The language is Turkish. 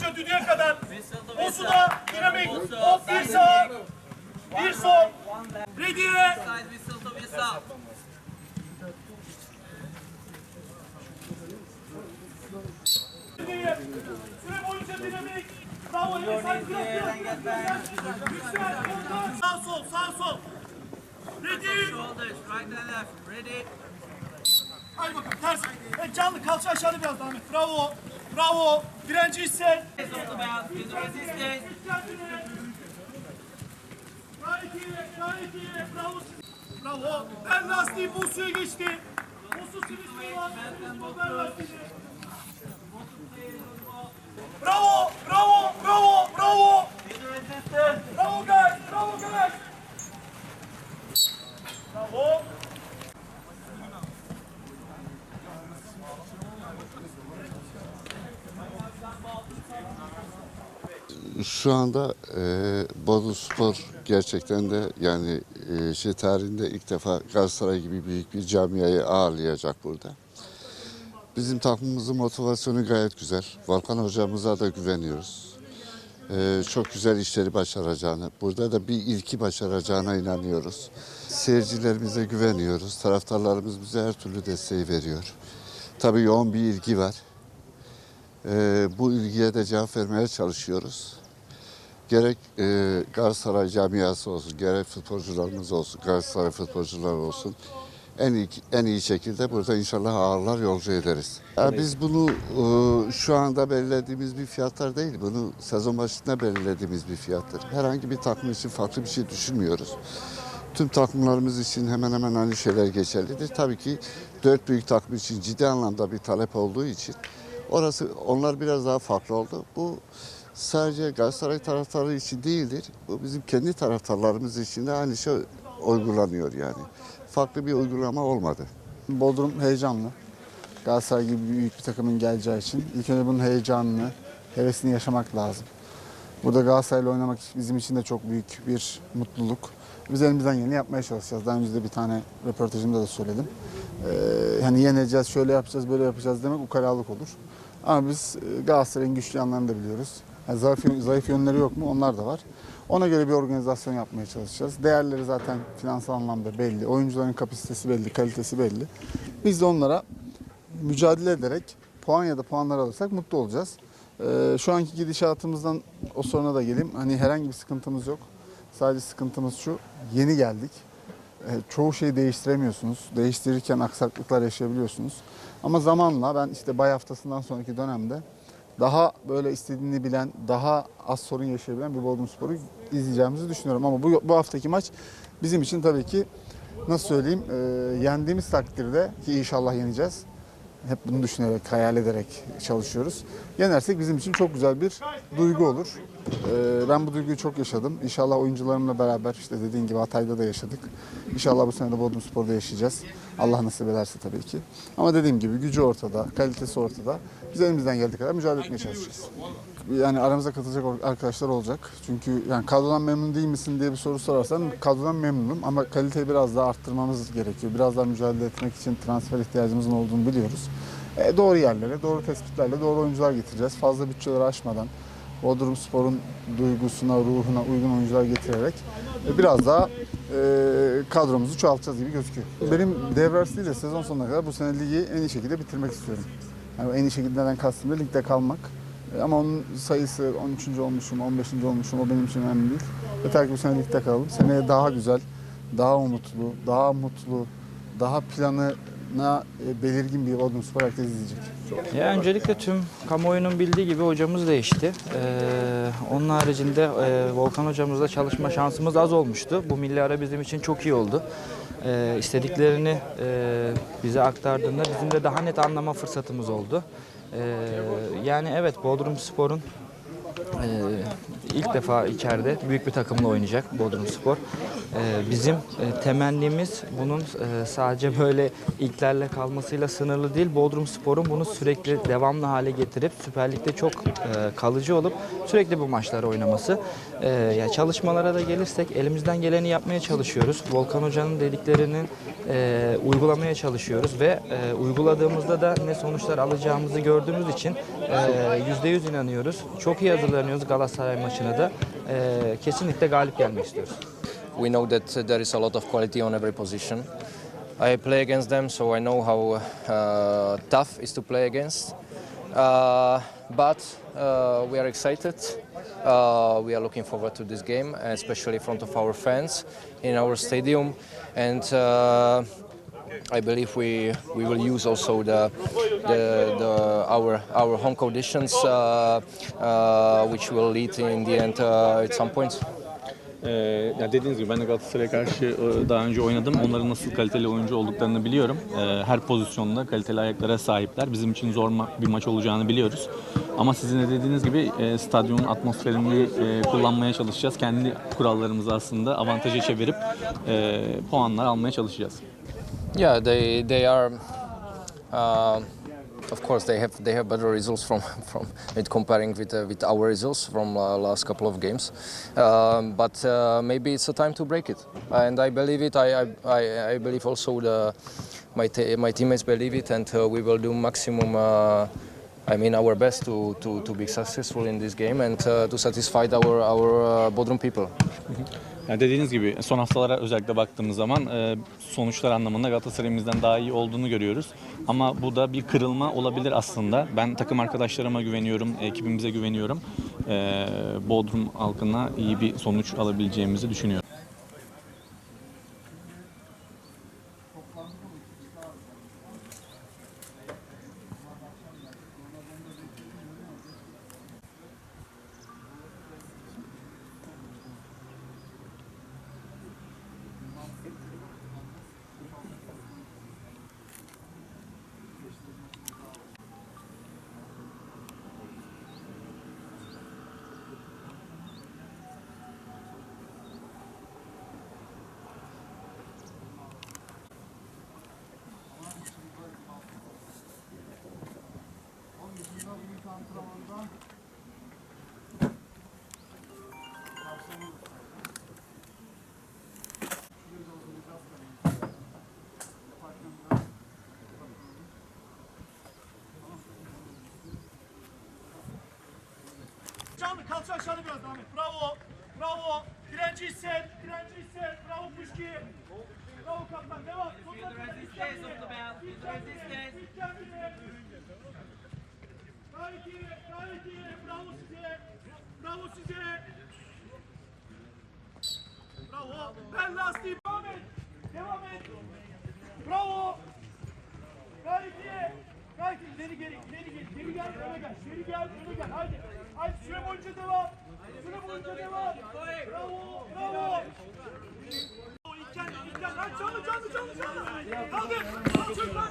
boyunca düdüğe kadar. Osu da dinamik. Hop bir sağ. Bir sol. Ready. Whistle. Süre boyunca dinamik. Bravo. Evet, sağ Sağ sol, sağ sol. Ready. Hadi bakalım ters. Canlı kalça aşağıda biraz daha. Bravo. Bravo. Direnci hisset. Gayet iyi, gayet iyi. Bravo. Bravo. Ben lastiği bu suya geçti. Bu su sivri olan. Ben lastiği. Bravo, bravo, bravo, bravo. Bravo guys, bravo guys. Bravo. Şu anda e, Bodrum Spor gerçekten de yani e, şey tarihinde ilk defa Galatasaray gibi büyük bir camiayı ağırlayacak burada. Bizim takımımızın motivasyonu gayet güzel. Volkan hocamıza da güveniyoruz. E, çok güzel işleri başaracağını, burada da bir ilki başaracağına inanıyoruz. Seyircilerimize güveniyoruz. Taraftarlarımız bize her türlü desteği veriyor. Tabii yoğun bir ilgi var. E, bu ilgiye de cevap vermeye çalışıyoruz gerek e, Galatasaray camiası olsun, gerek futbolcularımız olsun, Galatasaray futbolcular olsun en iyi en iyi şekilde burada inşallah ağırlar yolcu ederiz. Ya biz bunu e, şu anda belirlediğimiz bir fiyatlar değil. Bunu sezon başında belirlediğimiz bir fiyattır. Herhangi bir takım için farklı bir şey düşünmüyoruz. Tüm takımlarımız için hemen hemen aynı şeyler geçerlidir. Tabii ki dört büyük takım için ciddi anlamda bir talep olduğu için orası onlar biraz daha farklı oldu. Bu sadece Galatasaray taraftarı için değildir. Bu bizim kendi taraftarlarımız için de aynı şey uygulanıyor yani. Farklı bir uygulama olmadı. Bodrum heyecanlı. Galatasaray gibi büyük bir takımın geleceği için ilk önce bunun heyecanını, hevesini yaşamak lazım. Burada Galatasaray'la oynamak bizim için de çok büyük bir mutluluk. Biz elimizden geleni yapmaya çalışacağız. Daha önce de bir tane röportajımda da söyledim. Ee, hani yeneceğiz, şöyle yapacağız, böyle yapacağız demek ukalalık olur. Ama biz e, Galatasaray'ın güçlü yanlarını da biliyoruz. Yani zayıf, zayıf yönleri yok mu? Onlar da var. Ona göre bir organizasyon yapmaya çalışacağız. Değerleri zaten finansal anlamda belli. Oyuncuların kapasitesi belli, kalitesi belli. Biz de onlara mücadele ederek puan ya da puanlar alırsak mutlu olacağız. Ee, şu anki gidişatımızdan o soruna da geleyim. Hani herhangi bir sıkıntımız yok. Sadece sıkıntımız şu, yeni geldik. Ee, çoğu şeyi değiştiremiyorsunuz. Değiştirirken aksaklıklar yaşayabiliyorsunuz. Ama zamanla ben işte bay haftasından sonraki dönemde daha böyle istediğini bilen, daha az sorun yaşayabilen bir Bodrum Spor'u izleyeceğimizi düşünüyorum. Ama bu, bu haftaki maç bizim için tabii ki nasıl söyleyeyim e, yendiğimiz takdirde ki inşallah yeneceğiz. Hep bunu düşünerek, hayal ederek çalışıyoruz. Yenersek bizim için çok güzel bir duygu olur. E, ben bu duyguyu çok yaşadım. İnşallah oyuncularımla beraber işte dediğin gibi Hatay'da da yaşadık. İnşallah bu sene de Bodrum Spor'da yaşayacağız. Allah nasip ederse tabii ki. Ama dediğim gibi gücü ortada, kalitesi ortada. Biz elimizden geldiği kadar mücadele etmeye çalışacağız. Yani aramıza katılacak arkadaşlar olacak. Çünkü yani kadrodan memnun değil misin diye bir soru sorarsan kadrodan memnunum ama kaliteyi biraz daha arttırmamız gerekiyor. Biraz daha mücadele etmek için transfer ihtiyacımızın olduğunu biliyoruz. E, doğru yerlere, doğru tespitlerle doğru oyuncular getireceğiz. Fazla bütçeleri aşmadan Bodrum Spor'un duygusuna, ruhuna uygun oyuncular getirerek e, biraz daha e, kadromuzu çoğaltacağız gibi gözüküyor. Benim devre arası değil de sezon sonuna kadar bu sene ligi en iyi şekilde bitirmek istiyorum. Yani en iyi şekilde neden kastım da ligde kalmak. E, Ama onun sayısı 13. olmuşum, 15. olmuşum o benim için önemli değil. Yeter ki bu sene ligde kalalım. Seneye daha güzel, daha umutlu, daha mutlu, daha planına e, belirgin bir Bodrum Spor herkes izleyecek. Ya öncelikle tüm kamuoyunun bildiği gibi hocamız değişti. Ee, onun haricinde e, Volkan hocamızla çalışma şansımız az olmuştu. Bu milli ara bizim için çok iyi oldu. Ee, istediklerini e, bize aktardığında bizim de daha net anlama fırsatımız oldu. Ee, yani evet Bodrum Spor'un e, ilk defa içeride büyük bir takımla oynayacak Bodrum Spor. Ee, bizim e, temennimiz bunun e, sadece böyle ilklerle kalmasıyla sınırlı değil. Bodrum Spor'un bunu sürekli devamlı hale getirip Süper Lig'de çok e, kalıcı olup sürekli bu maçları oynaması. Ee, ya çalışmalara da gelirsek elimizden geleni yapmaya çalışıyoruz. Volkan Hoca'nın dediklerinin e, uygulamaya çalışıyoruz ve uyguladığımızda da ne sonuçlar alacağımızı gördüğümüz için e, yüzde yüz inanıyoruz. Çok iyi hazırlanıyoruz Galatasaray maçına da. Kesinlikle galip gelmek istiyoruz. We know that uh, there is a lot of quality on every position. I play against them, so I know how uh, tough is to play against. Uh, but uh, we are excited. Uh, we are looking forward to this game, especially in front of our fans in our stadium. And uh, I believe we, we will use also the, the, the our our home conditions, uh, which will lead in the end at some point. Ee, ya dediğiniz gibi ben de Galatasaray'a karşı e, daha önce oynadım. Onların nasıl kaliteli oyuncu olduklarını biliyorum. Ee, her pozisyonda kaliteli ayaklara sahipler. Bizim için zor ma- bir maç olacağını biliyoruz. Ama sizin de dediğiniz gibi e, stadyumun atmosferini e, kullanmaya çalışacağız. Kendi kurallarımızı aslında avantaja çevirip e, puanlar almaya çalışacağız. Yeah, they they are. Uh, of course, they have they have better results from from with comparing with uh, with our results from uh, last couple of games, um, but uh, maybe it's a time to break it, and I believe it. I I, I, believe also the my my teammates believe it, and uh, we will do maximum. Uh, I mean our best to, to, to be successful in this game and uh, to satisfy our our Bodrum people. Yani dediğiniz gibi son haftalara özellikle baktığımız zaman e, sonuçlar anlamında Galatasaray'ımızdan daha iyi olduğunu görüyoruz. Ama bu da bir kırılma olabilir aslında. Ben takım arkadaşlarıma güveniyorum, ekibimize güveniyorum. E, Bodrum halkına iyi bir sonuç alabileceğimizi düşünüyorum. Canlı kalça aşağıda biraz Ahmet. Bravo. Bravo. Direnci hisset. Direnci hisset. Bravo Kuşki. Bravo kaptan. Devam. Feel the resistance of the bell. Feel the resistance. Gayet iyi. Gayet iyi. Bravo size. Bravo size. Bravo. Ben lastiği. Devam et. Devam et. Bravo. Gayet iyi. Gayet iyi. İleri geri. İleri geri. Geri gel. Öne gel. Geri gel. Öne gel. Haydi. Haydi. Süre boyunca devam. Süre boyunca devam. Bravo. Bravo. İlken, İlken. Haydi canlı, canlı, canlı, canlı. Kaldır. Kaldır. Kaldır.